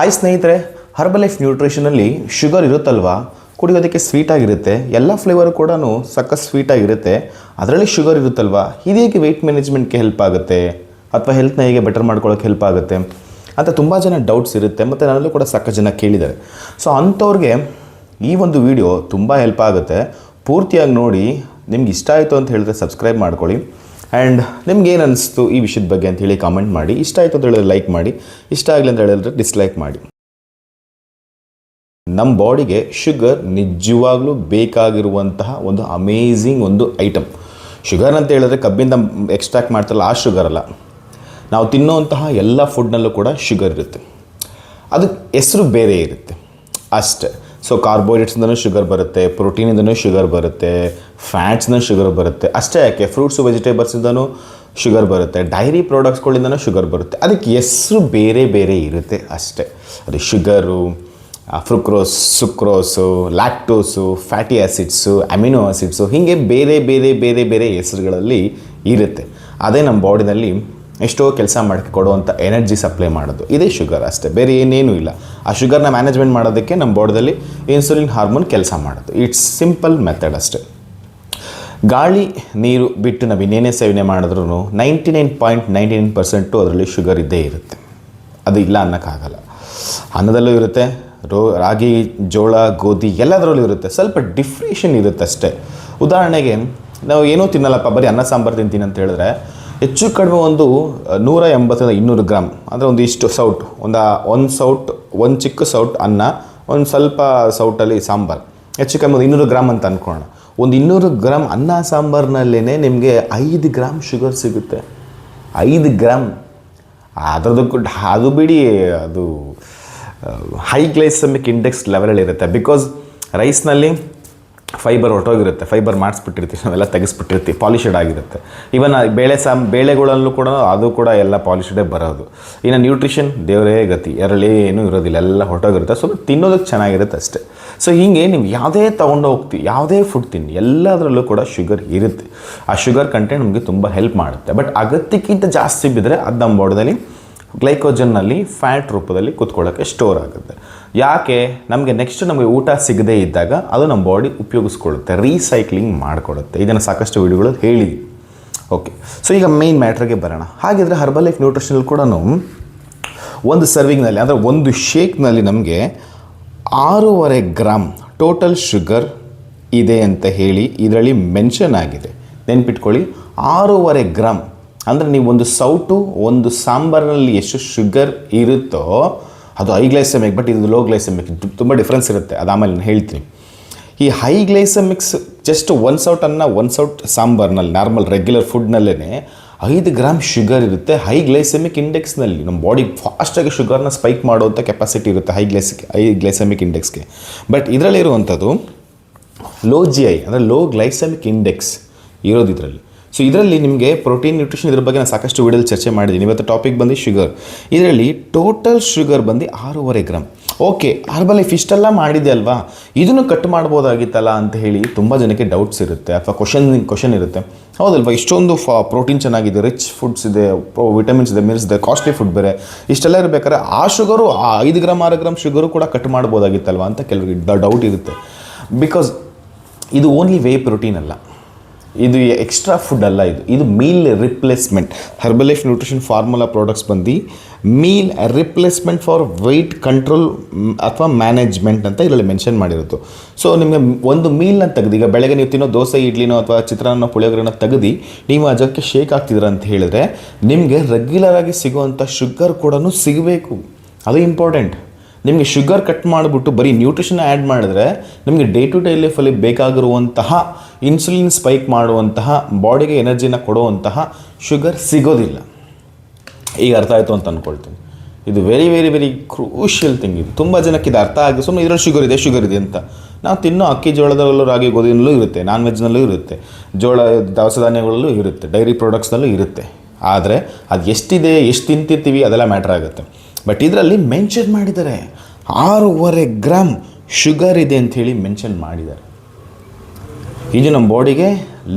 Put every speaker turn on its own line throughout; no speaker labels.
Hi ಸ್ನೇಹಿತರೆ herbal life ನ್ಯೂಟ್ರಿಷನಲ್ಲಿ sugar ಇರುತ್ತಲ್ವಾ? ಕುಡಿಯೋದಕ್ಕೆ ಸ್ವೀಟಾಗಿರುತ್ತೆ ಎಲ್ಲ ಫ್ಲೇವರು ಕೂಡ ಸಖತ್ ಸ್ವೀಟಾಗಿರುತ್ತೆ ಅದರಲ್ಲಿ ಶುಗರ್ ಇರುತ್ತಲ್ವಾ? ಇದು ಹೇಗೆ ವೆಯ್ಟ್ ಮ್ಯಾನೇಜ್ಮೆಂಟ್ಗೆ ಹೆಲ್ಪ್ ಆಗುತ್ತೆ? ಅಥವಾ ಹೆಲ್ತ್ನ ಹೇಗೆ ಬೆಟರ್ ಮಾಡ್ಕೊಳ್ಳೋಕೆ ಹೆಲ್ಪ್ ಆಗುತ್ತೆ? ಅಂತ ತುಂಬ ಜನ ಡೌಟ್ಸ್ ಇರುತ್ತೆ, ಮತ್ತು ನನ್ನಲ್ಲೂ ಕೂಡ ಸಾಕಷ್ಟು ಜನ ಕೇಳಿದ್ದಾರೆ. ಸೊ ಅಂಥವ್ರಿಗೆ ಈ ಒಂದು ವಿಡಿಯೋ ತುಂಬ ಹೆಲ್ಪ್ ಆಗುತ್ತೆ. ಪೂರ್ತಿಯಾಗಿ ನೋಡಿ, ನಿಮ್ಗೆ ಇಷ್ಟ ಆಯಿತು ಅಂತ ಹೇಳಿದ್ರೆ ಸಬ್ಸ್ಕ್ರೈಬ್ ಮಾಡ್ಕೊಳ್ಳಿ. ಆ್ಯಂಡ್ ನಿಮ್ಗೆ ಏನು ಅನಿಸ್ತು ಈ ವಿಷಯದ ಬಗ್ಗೆ ಅಂತ ಹೇಳಿ ಕಾಮೆಂಟ್ ಮಾಡಿ. ಇಷ್ಟ ಆಯಿತು ಅಂತ ಹೇಳಿದ್ರೆ ಲೈಕ್ ಮಾಡಿ. ಇಷ್ಟ ಆಗಲಿ ಅಂತ ಹೇಳಿದ್ರೆ ಡಿಸ್ಲೈಕ್ ಮಾಡಿ. ನಮ್ಮ ಬಾಡಿಗೆ ಶುಗರ್ ನಿಜವಾಗ್ಲೂ ಬೇಕಾಗಿರುವಂತಹ ಒಂದು ಅಮೇಝಿಂಗ್ ಒಂದು ಐಟಮ್ ಶುಗರ್ ಅಂತ ಹೇಳಿದ್ರೆ ಕಬ್ಬಿಂದ ಎಕ್ಸ್ಟ್ರಾಕ್ಟ್ ಮಾಡ್ತಾರಲ್ಲ, ಆ ಶುಗರ್ ಅಲ್ಲ. ನಾವು ತಿನ್ನುವಂತಹ ಎಲ್ಲ ಫುಡ್ನಲ್ಲೂ ಕೂಡ ಶುಗರ್ ಇರುತ್ತೆ. ಅದಕ್ಕೆ ಹೆಸರು ಬೇರೆ ಇರುತ್ತೆ. ಅಷ್ಟೇ. ಸೊ ಕಾರ್ಬೋಹೈಡ್ರೇಟ್ಸ್ಯಿಂದನೂ ಶುಗರ್ ಬರುತ್ತೆ ಪ್ರೋಟೀನಿಂದನೂ ಶುಗರ್ ಬರುತ್ತೆ ಫ್ಯಾಟ್ಸ್ನ ಶುಗರ್ ಬರುತ್ತೆ. ಅಷ್ಟೇ ಯಾಕೆ? ಫ್ರೂಟ್ಸು ವೆಜಿಟೇಬಲ್ಸಿಂದನೂ ಶುಗರ್ ಬರುತ್ತೆ. ಡೈರಿ ಪ್ರಾಡಕ್ಟ್ಸ್ಗಳಿಂದನೂ ಶುಗರ್ ಬರುತ್ತೆ. ಅದಕ್ಕೆ ಹೆಸರು ಬೇರೆ ಬೇರೆ ಇರುತ್ತೆ ಅಷ್ಟೇ. ಅದು sugar fructose sucrose lactose fatty acids amino acids ಹೀಗೆ ಬೇರೆ ಬೇರೆ ಬೇರೆ ಬೇರೆ ಹೆಸರುಗಳಲ್ಲಿ ಇರುತ್ತೆ. ಅದೇ ನಮ್ಮ ಬಾಡಿನಲ್ಲಿ ಎಷ್ಟೋ ಕೆಲಸ ಮಾಡಕ್ಕೆ ಕೊಡುವಂಥ ಎನರ್ಜಿ ಸಪ್ಲೈ ಮಾಡೋದು. ಇದೇ ಶುಗರ್ ಅಷ್ಟೇ, ಬೇರೆ ಏನೇನೂ ಇಲ್ಲ. ಆ ಶುಗರ್ನ ಮ್ಯಾನೇಜ್ಮೆಂಟ್ ಮಾಡೋದಕ್ಕೆ ನಮ್ಮ ಬಾಡ್ದಲ್ಲಿ ಇನ್ಸುಲಿನ್ ಹಾರ್ಮೋನ್ ಕೆಲಸ ಮಾಡೋದು. ಇಟ್ಸ್ ಸಿಂಪಲ್ ಮೆಥಡ್ ಅಷ್ಟೇ. ಗಾಳಿ, ನೀರು ಬಿಟ್ಟು ನಾವು ಇನ್ನೇನೇ ಸೇವನೆ ಮಾಡಿದ್ರೂ ninety nine point ninety nine percent ಅದರಲ್ಲಿ ಶುಗರ್ ಇದ್ದೇ ಇರುತ್ತೆ. ಅದು ಇಲ್ಲ ಅನ್ನೋಕ್ಕಾಗಲ್ಲ. ಅನ್ನದಲ್ಲೂ ಇರುತ್ತೆ, ರೋ, ರಾಗಿ, ಜೋಳ, ಗೋಧಿ ಎಲ್ಲದರಲ್ಲೂ ಇರುತ್ತೆ. ಸ್ವಲ್ಪ ಡಿಫ್ರೇಷನ್ ಇರುತ್ತೆ ಅಷ್ಟೇ ಉದಾಹರಣೆಗೆ, ನಾವು ಏನೂ ತಿನ್ನಲ್ಲಪ್ಪ, ಬರೀ ಅನ್ನ, ಸಾಂಬಾರು ತಿಂತೀನಿ ಅಂತ ಹೇಳಿದ್ರೆ ಹೆಚ್ಚು ಕಡಿಮೆ ಒಂದು ನೂರ ಎಂಬತ್ತರಿಂದ ಇನ್ನೂರು ಗ್ರಾಮ್ ಅಂದರೆ ಒಂದು ಇಷ್ಟು ಸೌಟ್. ಒಂದು ಒಂದು ಸೌಟ್, ಒಂದು ಚಿಕ್ಕ ಸೌಟ್ ಅನ್ನ, ಒಂದು ಸ್ವಲ್ಪ ಸೌಟಲ್ಲಿ ಸಾಂಬಾರು. ಹೆಚ್ಚು ಕಡಿಮೆ ಒಂದು ಇನ್ನೂರು ಗ್ರಾಮ್ ಅಂತ ಅಂದ್ಕೊಳ್ಳೋಣ ಒಂದು ಇನ್ನೂರು ಗ್ರಾಮ್ ಅನ್ನ ಸಾಂಬಾರ್ನಲ್ಲೇ ನಿಮಗೆ ಐದು ಗ್ರಾಮ್ ಶುಗರ್ ಸಿಗುತ್ತೆ. ಐದು ಗ್ರಾಮ್ ಅದರದ್ದು ಕೂಡ, ಅದು ಬಿಡಿ, ಅದು ಹೈ ಗ್ಲೈಸಮಿಕ್ ಇಂಡೆಕ್ಸ್ ಲೆವೆಲಲ್ಲಿರುತ್ತೆ ಬಿಕಾಸ್ ರೈಸ್ನಲ್ಲಿ ಫೈಬರ್ ಹೊರಟೋಗಿರುತ್ತೆ. ಫೈಬರ್ ಮಾಡಿಸ್ಬಿಟ್ಟಿರ್ತೀವಿ. ನಾವೆಲ್ಲ ತೆಗೆಸ್ಬಿಟ್ಟಿರ್ತೀವಿ. ಪಾಲಿಷಡ್ ಆಗಿರುತ್ತೆ. ಇವನ್ ಬೇಳೆ ಸಾಮ್, ಬೇಳೆಗಳಲ್ಲೂ ಕೂಡ ಅದು ಕೂಡ ಎಲ್ಲ ಪಾಲಿಷಡೇ ಬರೋದು. ಇನ್ನು ನ್ಯೂಟ್ರಿಷನ್ ದೇವರೇ ಗತಿ. ಏನು ಇರೋದಿಲ್ಲ. ಎಲ್ಲ ಹೊರಟೋಗಿರುತ್ತೆ. ಸೊ ತಿನ್ನೋದಕ್ಕೆ ಚೆನ್ನಾಗಿರುತ್ತೆ ಅಷ್ಟೇ. ಸೊ ಹೀಗೆ ನೀವು ಯಾವುದೇ ತೊಗೊಂಡು ಹೋಗ್ತೀವಿ ಯಾವುದೇ ಫುಡ್ ತಿನ್ನಿ. ಎಲ್ಲದರಲ್ಲೂ ಕೂಡ ಶುಗರ್ ಇರುತ್ತೆ. ಆ ಶುಗರ್ ಕಂಟೆಂಟ್ ನಮಗೆ ತುಂಬ ಹೆಲ್ಪ್ ಮಾಡುತ್ತೆ. ಬಟ್ ಅಗತ್ಯಕ್ಕಿಂತ ಜಾಸ್ತಿ ಬಿದ್ದರೆ ಅದು ನಮ್ಮ ಬಾಡದಲ್ಲಿ ಗ್ಲೈಕೋಜನ್ನಲ್ಲಿ ಫ್ಯಾಟ್ ರೂಪದಲ್ಲಿ ಕೂತ್ಕೊಳ್ಳೋಕ್ಕೆ ಸ್ಟೋರ್ ಆಗುತ್ತೆ. ಯಾಕೆ? ನಮಗೆ ನೆಕ್ಸ್ಟ್ ನಮಗೆ ಊಟ ಸಿಗದೇ ಇದ್ದಾಗ ಅದು ನಮ್ಮ ಬಾಡಿ ಉಪಯೋಗಿಸ್ಕೊಳ್ಳುತ್ತೆ ರೀಸೈಕ್ಲಿಂಗ್ ಮಾಡಿಕೊಡುತ್ತೆ. ಇದನ್ನು ಸಾಕಷ್ಟು ವಿಡಿಯೋಗಳು ಹೇಳಿದ್ವಿ. ಓಕೆ ಸೊ ಈಗ ಮೇಯ್ನ್ ಮ್ಯಾಟ್ರಿಗೆ ಬರೋಣ. ಹಾಗಿದ್ರೆ ಹರ್ಬಲ್ ಲೈಫ್ ನ್ಯೂಟ್ರಿಷನಲ್ಲಿ ಕೂಡ ಒಂದು ಸರ್ವಿಂಗ್ನಲ್ಲಿ ಅಂದರೆ ಒಂದು ಶೇಕ್ನಲ್ಲಿ ನಮಗೆ ಆರೂವರೆ ಗ್ರಾಮ್ ಟೋಟಲ್ ಶುಗರ್ ಇದೆ ಅಂತ ಹೇಳಿ ಇದರಲ್ಲಿ ಮೆನ್ಷನ್ ಆಗಿದೆ. ನೆನ್ಪಿಟ್ಕೊಳ್ಳಿ, ಆರೂವರೆ ಗ್ರಾಮ್ ಅಂದರೆ ನೀವು ಒಂದು ಸೌಟು, ಒಂದು ಸಾಂಬಾರಿನಲ್ಲಿ ಎಷ್ಟು ಶುಗರ್ ಇರುತ್ತೋ ಅದು ಹೈ ಗ್ಲೈಸೆಮಿಕ್ ಬಟ್ ಇದು ಲೋ ಗ್ಲೈಸೆಮಿಕ್ ತುಂಬ ಡಿಫ್ರೆನ್ಸ್ ಇರುತ್ತೆ. ಅದು ಆಮೇಲೆ ನಾನು ಹೇಳ್ತೀನಿ. ಈ high glycemics just once out ಅನ್ನ ಒನ್ಸ್ ಔಟ್ ಸಾಂಬಾರ್ನಲ್ಲಿ ನಾರ್ಮಲ್ ರೆಗ್ಯುಲರ್ ಫುಡ್ನಲ್ಲೇ ಐದು ಗ್ರಾಮ್ ಶುಗರ್ ಇರುತ್ತೆ ಹೈ ಗ್ಲೈಸೆಮಿಕ್ ಇಂಡೆಕ್ಸ್ನಲ್ಲಿ ನಮ್ಮ ಬಾಡಿ ಫಾಸ್ಟಾಗಿ ಶುಗರ್ನ ಸ್ಪೈಕ್ ಮಾಡುವಂಥ ಕೆಪಾಸಿಟಿ ಇರುತ್ತೆ ಹೈ ಗ್ಲೈಸಿಕ್ ಹೈ ಗ್ಲೈಸಮಿಕ್ ಇಂಡೆಕ್ಸ್ಗೆ ಬಟ್ ಇದರಲ್ಲಿರುವಂಥದ್ದು ಲೋ ಜಿ ಐ ಅಂದರೆ ಲೋ ಗ್ಲೈಸೆಮಿಕ್ ಇಂಡೆಕ್ಸ್ ಇರೋದು ಇದರಲ್ಲಿ ಸೊ ಇದರಲ್ಲಿ ನಿಮಗೆ ಪ್ರೋಟೀನ್ ನ್ಯೂಟ್ರಿಷನ್ ಇದ್ರ ಬಗ್ಗೆ ನಾನು ಸಾಕಷ್ಟು ವಿಡಿಯೋದಲ್ಲಿ ಚರ್ಚೆ ಮಾಡಿದ್ದೀನಿ. ಇವತ್ತು ಟಾಪಿಕ್ ಬಂದು ಶುಗರ್ ಇದರಲ್ಲಿ ಟೋಟಲ್ ಶುಗರ್ ಬಂದು ಆರೂವರೆ ಗ್ರಾಮ್ ಓಕೆ ಹರ್ಬಲ್ ಲೈಫ್ ಇಷ್ಟೆಲ್ಲ ಮಾಡಿದೆ ಅಲ್ವಾ? ಇದನ್ನು ಕಟ್ ಮಾಡ್ಬೋದಾಗಿತ್ತಲ್ಲ ಅಂತ ಹೇಳಿ ತುಂಬ ಜನಕ್ಕೆ ಡೌಟ್ಸ್ ಇರುತ್ತೆ ಅಥವಾ ಕ್ವಶನ್ ಕ್ವಶನ್ ಇರುತ್ತೆ. ಹೌದಲ್ವಾ? ಇಷ್ಟೊಂದು ಫ ಪ್ರೋಟೀನ್ ಚೆನ್ನಾಗಿದೆ ರಿಚ್ ಫುಡ್ಸ್ ಇದೆ ವಿಟಮಿನ್ಸ್ ಇದೆ ಮಿಲ್ಸ್ ಇದೆ ಕಾಸ್ಟ್ಲಿ ಫುಡ್ ಬೇರೆ. ಇಷ್ಟೆಲ್ಲ ಇರಬೇಕಾದ್ರೆ ಆ ಶುಗರು ಆ ಐದು ಗ್ರಾಮ್ ಆರು ಗ್ರಾಮ್ ಶುಗರು ಕೂಡ ಕಟ್ ಮಾಡ್ಬೋದಾಗಿತ್ತಲ್ವಾ ಅಂತ ಕೆಲವರಿಗೆ ಡೌಟ್ ಇರುತ್ತೆ. ಬಿಕಾಸ್ ಇದು ಓನ್ಲಿ ವೇ ಪ್ರೋಟೀನ್ ಅಲ್ಲ. ಇದು ಎಕ್ಸ್ಟ್ರಾ ಫುಡ್ ಅಲ್ಲ ಇದು. ಇದು meal replacement Herbalife life nutrition formula products ಬಂದು meal replacement for weight control ಅಥವಾ ಮ್ಯಾನೇಜ್ಮೆಂಟ್ ಅಂತ ಇದರಲ್ಲಿ ಮೆನ್ಷನ್ ಮಾಡಿರೋದು. ಸೊ ನಿಮಗೆ ಒಂದು ಮೀಲ್ನ ತೆಗೆದು, ಈಗ ಬೆಳಗ್ಗೆ ನೀವು ತಿನ್ನೋ ದೋಸೆ, ಇಡ್ಲಿನೋ ಅಥವಾ ಚಿತ್ರಾನ್ನ ಪುಳಿಯೋಗರೆನ ತೆಗೆದು, ನೀವು ಅದಕ್ಕೆ ಶೇಕ್ ಆಗ್ತಿದ್ರ ಅಂತ ಹೇಳಿದ್ರೆ ನಿಮಗೆ ರೆಗ್ಯುಲರ್ ಆಗಿ ಸಿಗುವಂಥ ಶುಗರ್ ಕೂಡ ಸಿಗಬೇಕು. ಅದು ಇಂಪಾರ್ಟೆಂಟ್ ನಿಮಗೆ ಶುಗರ್ ಕಟ್ ಮಾಡಿಬಿಟ್ಟು ಬರೀ ನ್ಯೂಟ್ರಿಷನ್ ಆ್ಯಡ್ ಮಾಡಿದ್ರೆ ನಿಮಗೆ ಡೇ ಟು ಡೇ ಲೈಫಲ್ಲಿ ಬೇಕಾಗಿರುವಂತಹ ಇನ್ಸುಲಿನ್ ಸ್ಪೈಕ್ ಮಾಡುವಂತಹ ಬಾಡಿಗೆ ಎನರ್ಜಿನ ಕೊಡುವಂತಹ ಶುಗರ್ ಸಿಗೋದಿಲ್ಲ. ಈಗ ಅರ್ಥ ಆಯಿತು ಅಂತ ಅಂದ್ಕೊಳ್ತೀನಿ ಇದು very very very crucial thing ಇದು. ತುಂಬ ಜನಕ್ಕೆ ಇದು ಅರ್ಥ ಆಗಿ ಸುಮ್ಮನೆ ಇದರಲ್ಲಿ ಶುಗರ್ ಇದೆ ಶುಗರ್ ಇದೆ ಅಂತ. ನಾವು ತಿನ್ನೋ ಅಕ್ಕಿ ಜೋಳದಲ್ಲೂ ರಾಗಿ ಗೋಧಿನಲ್ಲೂ ಇರುತ್ತೆ ನಾನ್ ವೆಜ್ನಲ್ಲೂ ಇರುತ್ತೆ, ಜೋಳ ದವಸ ಧಾನ್ಯಗಳಲ್ಲೂ ಇರುತ್ತೆ ಡೈರಿ ಪ್ರಾಡಕ್ಟ್ಸ್ನಲ್ಲೂ ಇರುತ್ತೆ. ಆದರೆ ಅದು ಎಷ್ಟಿದೆ, ಎಷ್ಟು ತಿಂತಿರ್ತೀವಿ ಅದೆಲ್ಲ ಮ್ಯಾಟ್ರ್ ಆಗುತ್ತೆ. ಬಟ್ ಇದರಲ್ಲಿ ಮೆನ್ಷನ್ ಮಾಡಿದ್ದಾರೆ. ಆರೂವರೆ ಗ್ರಾಮ್ ಶುಗರ್ ಇದೆ ಅಂಥೇಳಿ ಮೆನ್ಷನ್ ಮಾಡಿದ್ದಾರೆ. ಇದು ನಮ್ಮ ಬಾಡಿಗೆ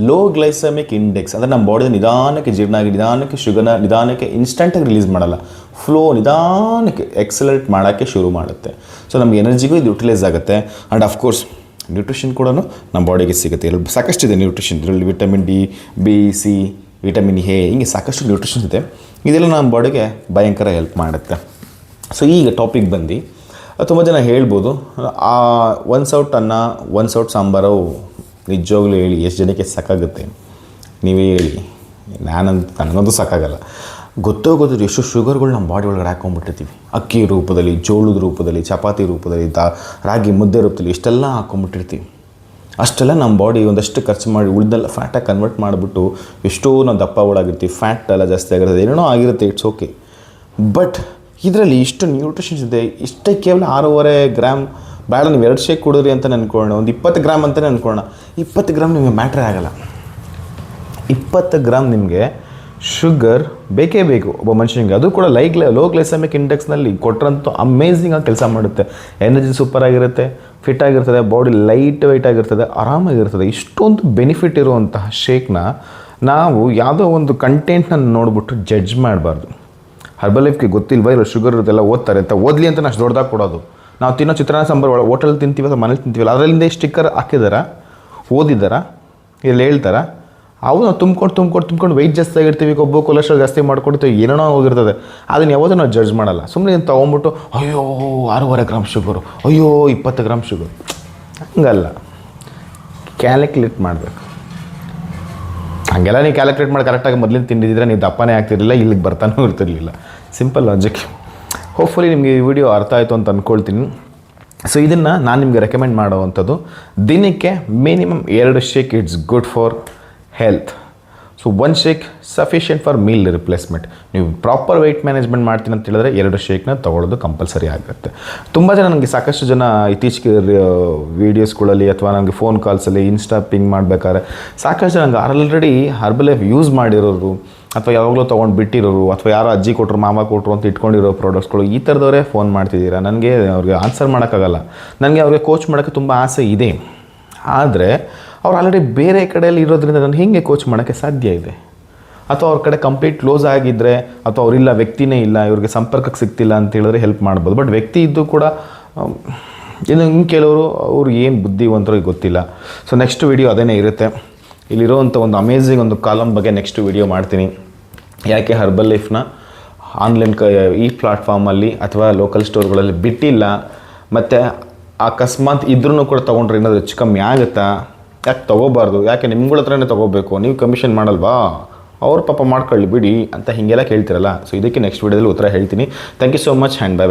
ಲೋ ಗ್ಲೈಸಮಿಕ್ ಇಂಡೆಕ್ಸ್ ಅಂದರೆ ನಮ್ಮ ಬಾಡಿದ ನಿಧಾನಕ್ಕೆ ಜೀರ್ಣ ಆಗಿ ನಿಧಾನಕ್ಕೆ ಶುಗರ್ನ ನಿಧಾನಕ್ಕೆ ಇನ್ಸ್ಟಂಟಾಗಿ ರಿಲೀಸ್ ಮಾಡಲ್ಲ. ಫ್ಲೋ ನಿಧಾನಕ್ಕೆ ಎಕ್ಸಲೇಟ್ ಮಾಡೋಕ್ಕೆ ಶುರು ಮಾಡುತ್ತೆ. ಸೊ ನಮ್ಗೆ ಎನರ್ಜಿಗೂ ಇದು ಯುಟಿಲೈಸ್ ಆಗುತ್ತೆ. ಆ್ಯಂಡ್ ಅಫ್ಕೋರ್ಸ್ ನ್ಯೂಟ್ರಿಷನ್ ಕೂಡ ನಮ್ಮ ಬಾಡಿಗೆ ಸಿಗುತ್ತೆ. ಇಲ್ಲಿ ಸಾಕಷ್ಟಿದೆ ನ್ಯೂಟ್ರಿಷನ್ ಇದರಲ್ಲಿ vitamin D B C vitamin A ಹಿಂಗೆ ಸಾಕಷ್ಟು ನ್ಯೂಟ್ರಿಷನ್ ಇದೆ. ಇದೆಲ್ಲ ನಮ್ಮ ಬಾಡಿಗೆ ಭಯಂಕರ ಹೆಲ್ಪ್ ಮಾಡುತ್ತೆ. ಸೊ ಈಗ ಟಾಪಿಕ್ ಬಂದು, ತುಂಬ ಜನ ಹೇಳ್ಬೋದು, ಆ ಒಂದು ಸೌಟ್ ಅನ್ನ ಒನ್ಸ್ ಸೌಟ್ ಸಾಂಬಾರು ನಿಜವಾಗ್ಲೂ ಹೇಳಿ ಎಷ್ಟು ಜನಕ್ಕೆ ಸಾಕಾಗುತ್ತೆ? ನೀವೇ ಹೇಳಿ. ನಾನಂತ ನನಗಂತೂ ಸಾಕಾಗಲ್ಲ. ಗೊತ್ತೋ ಗೊತ್ತಿದ್ರು ಎಷ್ಟು ಶುಗರ್ಗಳು ನಮ್ಮ ಬಾಡಿ ಒಳಗಡೆ ಹಾಕೊಂಡ್ಬಿಟ್ಟಿರ್ತೀವಿ. ಅಕ್ಕಿ ರೂಪದಲ್ಲಿ, ಜೋಳದ ರೂಪದಲ್ಲಿ, ಚಪಾತಿ ರೂಪದಲ್ಲಿ, ದಾ, ರಾಗಿ, ಮುದ್ದೆ ರೂಪದಲ್ಲಿ ಇಷ್ಟೆಲ್ಲ ಹಾಕೊಂಡ್ಬಿಟ್ಟಿರ್ತೀವಿ. ಅಷ್ಟೆಲ್ಲ ನಮ್ಮ ಬಾಡಿ ಒಂದಷ್ಟು ಖರ್ಚು ಮಾಡಿ ಉಳಿದೆಲ್ಲ ಫ್ಯಾಟಾಗಿ ಕನ್ವರ್ಟ್ ಮಾಡಿಬಿಟ್ಟು ಎಷ್ಟೋ ನಾವು ದಪ್ಪ ಒಳಗಿರ್ತೀವಿ ಫ್ಯಾಟ್ ಎಲ್ಲ ಜಾಸ್ತಿ ಆಗಿರುತ್ತೆ ಏನೇನೋ ಆಗಿರುತ್ತೆ ಇಟ್ಸ್ ಓಕೆ ಬಟ್ ಇದರಲ್ಲಿ ಇಷ್ಟು ನ್ಯೂಟ್ರಿಷನ್ಸ್ ಇದೆ, ಇಷ್ಟೇ ಕೇವಲ ಆರೂವರೆ ಗ್ರಾಮ್ ಬೇಡ ನೀವು ಎರಡು ಶೇಕ್ ಕುಡಿದ್ರಿ ಅಂತ ಅನ್ಕೊಳ್ಳೋಣ ಒಂದು ಇಪ್ಪತ್ತು ಗ್ರಾಮ್ ಅಂತಲೇ ಅನ್ಕೊಳ್ಳೋಣ ಇಪ್ಪತ್ತು ಗ್ರಾಮ್ ನಿಮಗೆ ಮ್ಯಾಟ್ರೇ ಆಗೋಲ್ಲ. ಇಪ್ಪತ್ತು ಗ್ರಾಮ್ ನಿಮಗೆ ಶುಗರ್ ಬೇಕೇ ಬೇಕು. ಒಬ್ಬ ಮನುಷ್ಯನಿಗೆ ಅದು ಕೂಡ ಲೈಕ್ ಲೋ ಗ್ಲೈಸಮಿಕ್ ಇಂಡೆಕ್ಸ್ನಲ್ಲಿ ಕೊಟ್ಟರಂತೂ ಅಮೇಝಿಂಗ್ ಆಗಿ ಕೆಲಸ ಮಾಡುತ್ತೆ. ಎನರ್ಜಿ ಸೂಪರ್ ಆಗಿರುತ್ತೆ ಫಿಟ್ ಆಗಿರ್ತದೆ ಬಾಡಿ ಲೈಟ್ ವೆಯ್ಟ್ ಆಗಿರ್ತದೆ ಆರಾಮಾಗಿರ್ತದೆ ಇಷ್ಟೊಂದು ಬೆನಿಫಿಟ್ ಇರುವಂತಹ ಶೇಕ್ನ ನಾವು ಯಾವುದೋ ಒಂದು ಕಂಟೆಂಟ್ನ ನೋಡಿಬಿಟ್ಟು ಜಡ್ಜ್ ಮಾಡಬಾರ್ದು. ಹರ್ಬಲ್ ಲೈಫ್ಗೆ ಗೊತ್ತಿಲ್ವ ಇರೋ ಶುಗರ್ ಇರೋದೆಲ್ಲ ಓದ್ತಾರೆ ಅಂತ. ಓದಲಿ ಅಂತ ಅಷ್ಟು ದೊಡ್ಡದಾಗಿ ಕೊಡೋದು. ನಾವು ತಿನ್ನೋ ಚಿತ್ರಾನ್ನ ಸಾಂಬಾರು ಒಳ ಹೋಟೆಲ್ ತಿಂತೀವಿ ಅಥವಾ ಮನೇಲಿ ತಿಂತೀವಲ್ಲ ಅದರಿಂದ ಸ್ಟಿಕ್ಕರ್ ಹಾಕಿದಾರ, ಓದಿದಾರ, ಇಲ್ಲಿ ಹೇಳ್ತಾರ ಅವು ನಾವು ತುಂಬ್ಕೊಂಡು ತುಂಬ್ಕೊಂಡು ತುಂಬ್ಕೊಂಡು ವೆಯ್ಟ್ ಜಾಸ್ತಿ ಆಗಿರ್ತೀವಿ, ಕೊಬ್ಬು, ಕೊಲೆಸ್ಟ್ರಾಲ್ ಜಾಸ್ತಿ ಮಾಡ್ಕೊಡ್ತೀವಿ, ಏನೇನೋ ಹೋಗಿರ್ತದೆ. ಅದನ್ನ ಯಾವುದು ನಾವು ಜಡ್ಜ್ ಮಾಡಲ್ಲ. ಸುಮ್ಮನೆ ತೊಗೊಂಬಿಟ್ಟು, ಅಯ್ಯೋ, ಆರೂವರೆ ಗ್ರಾಮ್ ಶುಗರು ಅಯ್ಯೋ, ಇಪ್ಪತ್ತು ಗ್ರಾಮ್ ಶುಗರ್ ಹಂಗಲ್ಲ. ಕ್ಯಾಲ್ಕುಲೇಟ್ ಮಾಡಬೇಕು. ಹಾಗೆಲ್ಲ ನೀವು ಕ್ಯಾಲ್ಕುಲೇಟ್ ಮಾಡಿ ಕರೆಕ್ಟಾಗಿ ಮೊದಲಿಂದ ತಿಂದಿದ್ರೆ ನೀವು ದಪ್ಪನೇ ಆಗ್ತಿರಲಿಲ್ಲ, ಇಲ್ಲಿಗೆ ಬರ್ತಾನೂ ಇರ್ತಿರ್ಲಿಲ್ಲ. ಸಿಂಪಲ್ ಲಾಜಿಕ್ ಹೋಪ್ಫುಲಿ ನಿಮಗೆ ಈ ವಿಡಿಯೋ ಅರ್ಥ ಆಯಿತು ಅಂತ ಅಂದ್ಕೊಳ್ತೀನಿ ಸೊ ಇದನ್ನು ನಾನು ನಿಮಗೆ ರೆಕಮೆಂಡ್ ಮಾಡುವಂಥದ್ದು. ದಿನಕ್ಕೆ ಮಿನಿಮಮ್ ಎರಡು shake it's good for health so one shake sufficient for meal replacement ನೀವು ಪ್ರಾಪರ್ ವೆಯ್ಟ್ ಮ್ಯಾನೇಜ್ಮೆಂಟ್ ಮಾಡ್ತೀನಿ ಅಂತ ಹೇಳಿದ್ರೆ ಎರಡು ಶೇಕ್ನ ತೊಗೊಳ್ಳೋದು ಕಂಪಲ್ಸರಿ ಆಗುತ್ತೆ. ತುಂಬ ಜನ ನನಗೆ ಸಾಕಷ್ಟು ಜನ ಇತ್ತೀಚೆಗೆ ವೀಡಿಯೋಸ್ಗಳಲ್ಲಿ ಅಥವಾ ನನಗೆ ಫೋನ್ ಕಾಲ್ಸಲ್ಲಿ ಇನ್ಸ್ಟಾ ಪಿಂಗ್ ಮಾಡಬೇಕಾದ್ರೆ ಸಾಕಷ್ಟು ಜನ ನನಗೆ ಆಲ್ರೆಡಿ ಹರ್ಬಲ್ ಲೈಫ್ ಯೂಸ್ ಮಾಡಿರೋರು ಅಥವಾ ಯಾವಾಗಲೂ ತೊಗೊಂಡು ಬಿಟ್ಟಿರೋರು ಅಥವಾ ಯಾರೋ ಅಜ್ಜಿ ಕೊಟ್ಟರು ಮಾಮ ಕೊಟ್ಟರು ಅಂತ ಇಟ್ಕೊಂಡಿರೋ ಪ್ರಾಡಕ್ಟ್ಸ್ಗಳು ಈ ಥರದವರೇ ಫೋನ್ ಮಾಡ್ತಿದ್ದೀರಾ? ನನಗೆ ಅವ್ರಿಗೆ ಆನ್ಸರ್ ಮಾಡೋಕ್ಕಾಗಲ್ಲ. ನನಗೆ ಅವ್ರಿಗೆ ಕೋಚ್ ಮಾಡೋಕ್ಕೆ ತುಂಬ ಆಸೆ ಇದೆ. ಆದರೆ ಅವ್ರು ಆಲ್ರೆಡಿ ಬೇರೆ ಕಡೆಯಲ್ಲಿ ಇರೋದ್ರಿಂದ ನಾನು ಹೇಗೆ ಕೋಚ್ ಮಾಡೋಕ್ಕೆ ಸಾಧ್ಯ ಇದೆ? ಅಥವಾ ಅವ್ರ ಕಡೆ ಕಂಪ್ಲೀಟ್ ಕ್ಲೋಸ್ ಆಗಿದ್ದರೆ ಅಥವಾ ಅವರಿಲ್ಲ ವ್ಯಕ್ತಿನೇ ಇಲ್ಲ, ಇವ್ರಿಗೆ ಸಂಪರ್ಕಕ್ಕೆ ಸಿಗ್ತಿಲ್ಲ ಅಂತ ಹೇಳಿದ್ರೆ ಹೆಲ್ಪ್ ಮಾಡ್ಬೋದು. ಬಟ್ ವ್ಯಕ್ತಿ ಇದ್ದು ಕೂಡ ಇನ್ನು ಇನ್ನು ಕೆಲವರು ಅವ್ರು ಏನು ಬುದ್ಧಿವಂತರು ಗೊತ್ತಿಲ್ಲ. ಸೊ ನೆಕ್ಸ್ಟ್ ವಿಡಿಯೋ ಅದೇನೇ ಇರುತ್ತೆ. ಇಲ್ಲಿರೋವಂಥ ಒಂದು ಅಮೇಝಿಂಗ್ ಒಂದು ಕಾಲಮ್ ಬಗ್ಗೆ ನೆಕ್ಸ್ಟ್ ವಿಡಿಯೋ ಮಾಡ್ತೀನಿ. ಯಾಕೆ ಹರ್ಬಲ್ ಲೈಫ್ನ ಆನ್ಲೈನ್ ಕ, ಈ ಪ್ಲಾಟ್ಫಾರ್ಮಲ್ಲಿ ಅಥವಾ ಲೋಕಲ್ ಸ್ಟೋರ್ಗಳಲ್ಲಿ ಬಿಟ್ಟಿಲ್ಲ, ಮತ್ತು ಅಕಸ್ಮಾತ್ ಇದ್ರೂ ಕೂಡ ತೊಗೊಂಡ್ರೆ ಏನಾದರೂ ಹೆಚ್ಚು ಕಮ್ಮಿ ಆಗುತ್ತಾ? ಯಾಕೆ ತೊಗೋಬಾರ್ದು? ಯಾಕೆ ನಿಮ್ಗಳ ಹತ್ರನೇ ತೊಗೋಬೇಕು? ನೀವು ಕಮಿಷನ್ ಮಾಡಲ್ವಾ? ಅವ್ರ ಪಾಪ ಮಾಡ್ಕೊಳ್ಳಿ ಬಿಡಿ ಅಂತ ಹೀಗೆಲ್ಲ ಕೇಳ್ತಿರಲ್ಲ. ಸೊ ಇದಕ್ಕೆ ನೆಕ್ಸ್ಟ್ ವೀಡಿಯೋದಲ್ಲಿ ಉತ್ತರ ಹೇಳ್ತೀನಿ. Thank you so much and bye